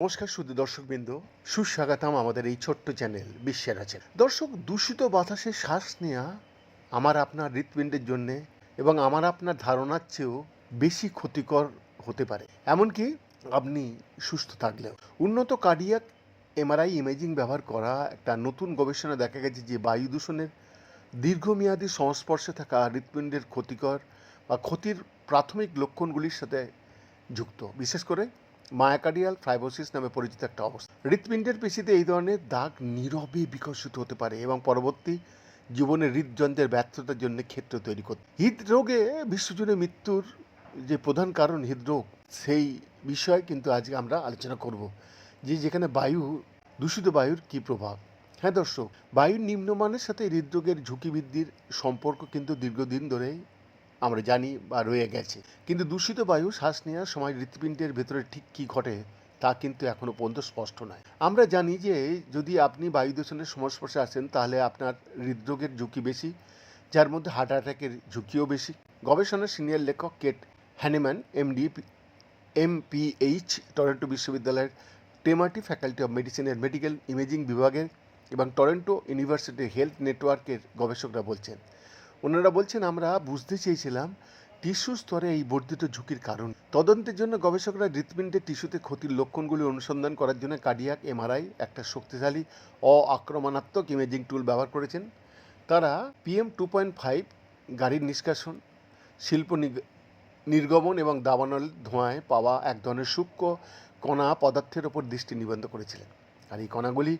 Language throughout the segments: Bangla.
নমস্কার শুধু দর্শকবৃন্দ, সুস্বাগতম আমাদের এই ছোট্ট চ্যানেল বিশ্বের আছেন দর্শক, দূষিত বাতাসে শ্বাস নেওয়া আমার আপনার হৃৎপিণ্ডের জন্যে এবং আমার আপনার ধারণার চেয়েও বেশি ক্ষতিকর হতে পারে। এমনকি আপনি সুস্থ থাকলেও। উন্নত কার্ডিয়াক এমআরআই ইমেজিং ব্যবহার করা একটা নতুন গবেষণা দেখা গেছে যে বায়ু দূষণের দীর্ঘমেয়াদী সংস্পর্শে থাকা হৃৎপিণ্ডের ক্ষতিকর বা ক্ষতির প্রাথমিক লক্ষণগুলির সাথে যুক্ত। বিশেষ করে মায়াকার্ডিয়াল ফ্রাইবোসিস নামে পরিচিত একটা অবস্থা। হৃৎপিণ্ডের পেশিতে এই ধরনের দাগ নীরবে বিকশিত হতে পারে এবং পরবর্তী জীবনে হৃদযন্ত্রের ব্যর্থতার জন্য ক্ষেত্র তৈরি করতে হৃদরোগে বিশ্বজুড়ে মৃত্যুর যে প্রধান কারণ হৃদরোগ, সেই বিষয়ে কিন্তু আজকে আমরা আলোচনা করব যে যেখানে বায়ু, দূষিত বায়ুর কী প্রভাব। হ্যাঁ দর্শক, বায়ুর নিম্নমানের সাথে হৃদরোগের ঝুঁকি বৃদ্ধির সম্পর্ক কিন্তু দীর্ঘদিন ধরেই আমরা জানি বা রয়ে গেছে। কিন্তু দূষিত বায়ু, শ্বাস নেওয়ার সময় হৃৎপিণ্ডের ভেতরে ঠিক কী ঘটে, তা কিন্তু এখনও পর্যন্ত স্পষ্ট নয়। আমরা জানি যে, যদি আপনি বায়ু দূষণের সংস্পর্শে আসেন, তাহলে আপনার হৃদরোগের ঝুঁকি বেশি, যার মধ্যে হার্ট অ্যাটাকের ঝুঁকিও বেশি। গবেষণার সিনিয়র লেখক Kate Hanneman, MD, MPH, Toronto বিশ্ববিদ্যালয়ের টেমাটি ফ্যাকাল্টি অফ মেডিসিনের মেডিকেল ইমেজিং বিভাগের এবং টরন্টো ইউনিভার্সিটির হেলথ নেটওয়ার্কের গবেষকরা বলছেন ওনারা বলছেন, আমরা বুঝতে চেয়েছিলাম টিস্যু স্তরে এই বর্ধিত ঝুঁকির কারণ। তদন্তের জন্য গবেষকরা হৃৎপিণ্ডের টিস্যুতে ক্ষতির লক্ষণগুলি অনুসন্ধান করার জন্য কার্ডিয়াক এমআরআই একটা শক্তিশালী অ আক্রমণাত্মক ইমেজিং টুল ব্যবহার করেছেন। তারা পিএম টু পয়েন্ট ফাইভ গাড়ির নিষ্কাশন, শিল্প নির্গমন এবং দাবানল ধোঁয়ায় পাওয়া এক ধরনের সূক্ষ্ম কণা পদার্থের ওপর দৃষ্টি নিবন্ধ করেছিলেন। আর এই কণাগুলি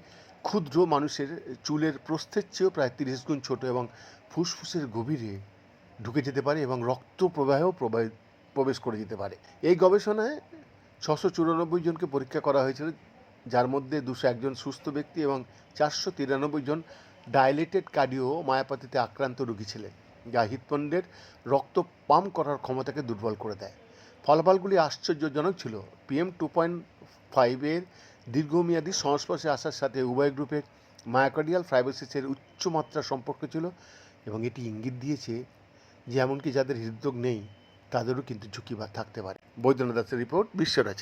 ক্ষুদ্র মানুষের চুলের প্রস্থের চেয়েও প্রায় তিরিশ গুণ ছোট এবং ফুসফুসের গভীরে ঢুকে যেতে পারে এবং রক্ত প্রবাহেও প্রবাহ প্রবেশ করে যেতে পারে। এই গবেষণায় ছশো চুরানব্বই জনকে পরীক্ষা করা হয়েছিল, যার মধ্যে দুশো একজন সুস্থ ব্যক্তি এবং চারশো তিরানব্বই জন ডাইলেটেড কার্ডিও মায়াপাতিতে আক্রান্ত রোগী ছিলেন, যা হৃৎপিণ্ডের রক্ত পাম্প করার ক্ষমতাকে দুর্বল করে দেয়। ফলাফলগুলি আশ্চর্যজনক ছিল। পিএম টু পয়েন্ট ফাইভের দীর্ঘমেয়াদী সংস্পর্শে আসার সাথে উভয় গ্রুপের মায়াকার্ডিয়াল ফাইবোসিসের উচ্চমাত্রা সম্পর্ক ছিল এবং এটি ইঙ্গিত দিয়েছে যে এমনকি যাদের হৃদরোগ নেই, তাদেরও কিন্তু ঝুঁকি থাকতে পারে। বৈদ্যনাথ দাসের রিপোর্ট বিশ্বরাজ